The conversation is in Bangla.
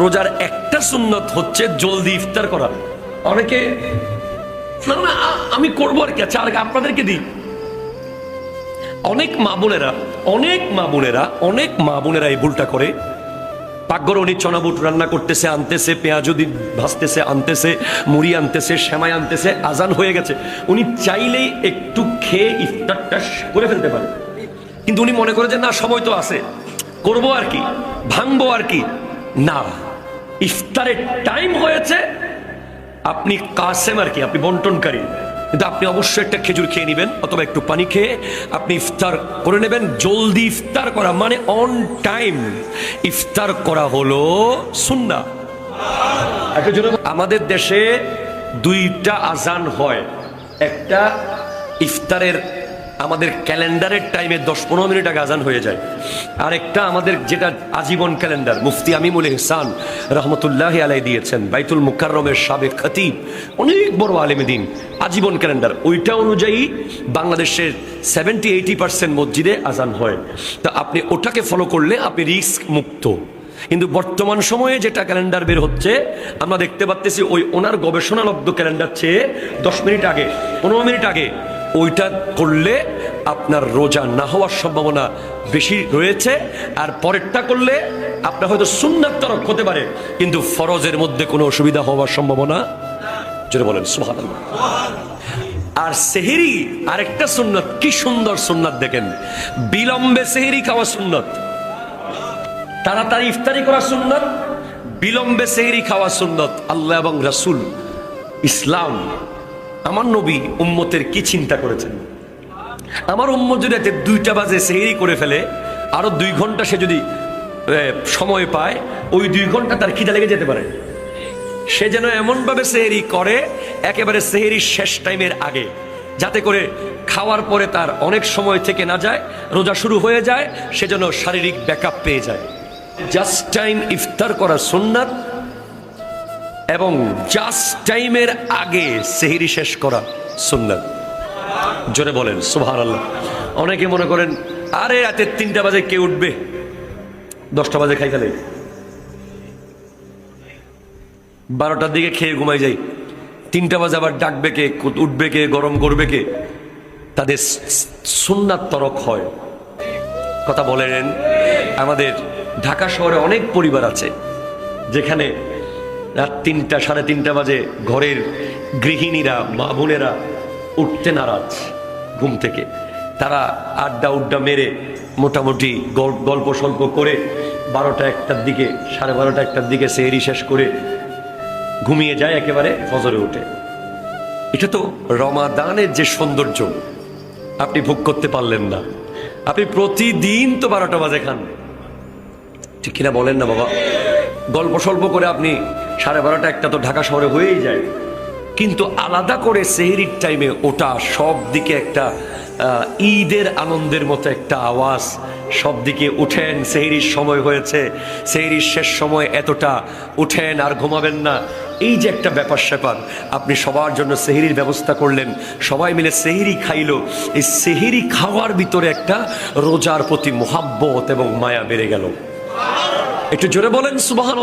রোজার একটা সুন্নত হচ্ছে জলদি ইফতার করা। অনেকে আমি করব আর কি আচ্ছা আর আপনাদেরকে দিই। অনেক মা বোনেরা, অনেক মা বোনেরা, অনেক মা বোনেরা এই ভুলটা করে। পাকঘর উনি চনাবুট রান্না করতেছে, আনতেছে পেঁয়াজ ভাজতেছে, আনতেছে, মুড়ি আনতেছে, সেমাই আনতেছে, আজান হয়ে গেছে। উনি চাইলেই একটু খেয়ে ইফতারটা করে ফেলতে পারে। কিন্তু উনি মনে করে যে, না, সময় তো আছে। করব আর কি, ভাঙবো আর কি। না ইফতারের টাইম হয়েছে, আপনি কাসেম আর কি, আপনি বন্টনকারী। কিন্তু আপনি অবশ্যই একটা খেজুর খেয়ে নেবেন, অথবা একটু পানি খেয়ে আপনি ইফতার করে নেবেন। জলদি ইফতার করা মানে অন টাইম ইফতার করা হলো সুন্না। আমাদের দেশে দুইটা আজান হয়। একটা ইফতারের আমাদের ক্যালেন্ডারের টাইমে দশ পনেরো মিনিট আগে আজান হয়ে যায়। আর একটা আমাদের যেটা আজীবন ক্যালেন্ডার, মুফতি আমিমুল ইহসান রহমতুল্লাহ আলাই দিয়েছেন, বাইতুল মুকাররমের সাবেক খতিব, অনেক বড় আলেমে দিন, আজীবন ক্যালেন্ডার। ওইটা অনুযায়ী বাংলাদেশের সেভেন্টি এইটি পার্সেন্ট মসজিদে আজান হয়। তা আপনি ওটাকে ফলো করলে আপনি রিস্ক মুক্ত। কিন্তু বর্তমান সময়ে যেটা ক্যালেন্ডার বের হচ্ছে, আমরা দেখতে পাচ্তেছি ওই ওনার গবেষণালব্ধ ক্যালেন্ডার চেয়ে দশ মিনিট আগে, পনেরো মিনিট আগে ওইটা করলে আপনার রোজা না হওয়ার সম্ভাবনা বেশি রয়েছে, আর পরেরটা করলে আপনার হয়তো সুন্নাত তরক হতে পারে, কিন্তু ফরজের মধ্যে কোনো অসুবিধা হওয়ার সম্ভাবনা যেটা বলেন, সুবহানাল্লাহ। আর সেহেরি, আরেকটা সুন্নত, কি সুন্দর সুন্নাত দেখেন। বিলম্বে সেহেরি খাওয়া সুন্নত। তাড়াতাড়ি ইফতারি করা সুন্নত, বিলম্বে সেহরি খাওয়া সুন্নত। আল্লাহ এবং রাসূল, ইসলাম আমার নবী উম্মতের কি চিন্তা করেছেন? আমার উম্মত যদি রাতে দুইটা বাজে সেহরি করে ফেলে, আরও দুই ঘণ্টা সে যদি সময় পায়, ওই দুই ঘণ্টা তার খিদা লেগে যেতে পারে? সে যেন এমনভাবে সেহেরি করে, একেবারে সেহেরির শেষ টাইমের আগে, যাতে করে খাওয়ার পরে তার অনেক সময় থেকে না যায়, রোজা শুরু হয়ে যায়, সে যেন শারীরিক ব্যাকআপ পেয়ে যায়। জাস্ট টাইম ইফতার করা সুন্নাত এবং জাস্ট টাইমের আগে সেহেরি শেষ করা সুন্নাত। জোরে বলেন সুভার আল্লাহ অনেকে মনে করেন, আরে রাতের তিনটা বাজে কে উঠবে? দশটা বাজে খাই ফেলে। বারোটার দিকে খেয়ে ঘুমাই যাই। তিনটা বাজে আবার ডাকবে কে উঠবে কে, গরম করবে কে? তাদের সুন্নাত তরক হয়। কথা বলেন, আমাদের ঢাকা শহরে অনেক পরিবার আছে, যেখানে রাত তিনটা, সাড়ে তিনটা বাজে ঘরের গৃহিণীরা, মা বোনেরা উঠতে নারাজ ঘুম থেকে। তারা আড্ডা উড্ডা মেরে মোটামুটি গল- গল্প সল্প করে বারোটা একটার দিকে, সাড়ে বারোটা একটার দিকে সেহরি শেষ করে ঘুমিয়ে যায় একেবারে ফজরে ওঠে এটা তো রমাদানের যে সৌন্দর্য, আপনি ভোগ করতে পারলেন না। আপনি প্রতিদিন তো বারোটা বাজে খান। ঠিক কিনা বলেন না বাবা? গল্প স্বল্প করে আপনি সাড়ে বারোটা একটা তো ঢাকা শহরে হয়েই যায়। কিন্তু আলাদা করে সেহরির টাইমে ওটা সব দিকে একটা ঈদের আনন্দের মতো একটা আওয়াজ সব দিকে উঠেন। সেহরির সময় হয়েছে, সেহরির শেষ সময় এতটা উঠেন আর ঘুমাবেন না। এই যে একটা ব্যাপার স্যাপার, আপনি সবার জন্য সেহরির ব্যবস্থা করলেন। সবাই মিলে সেহরি খাইলো। এই সেহরি খাওয়ার ভিতরে একটা রোজার প্রতি মোহাব্বত এবং মায়া বেড়ে গেল। একটু জোরে বলেন সুবাহান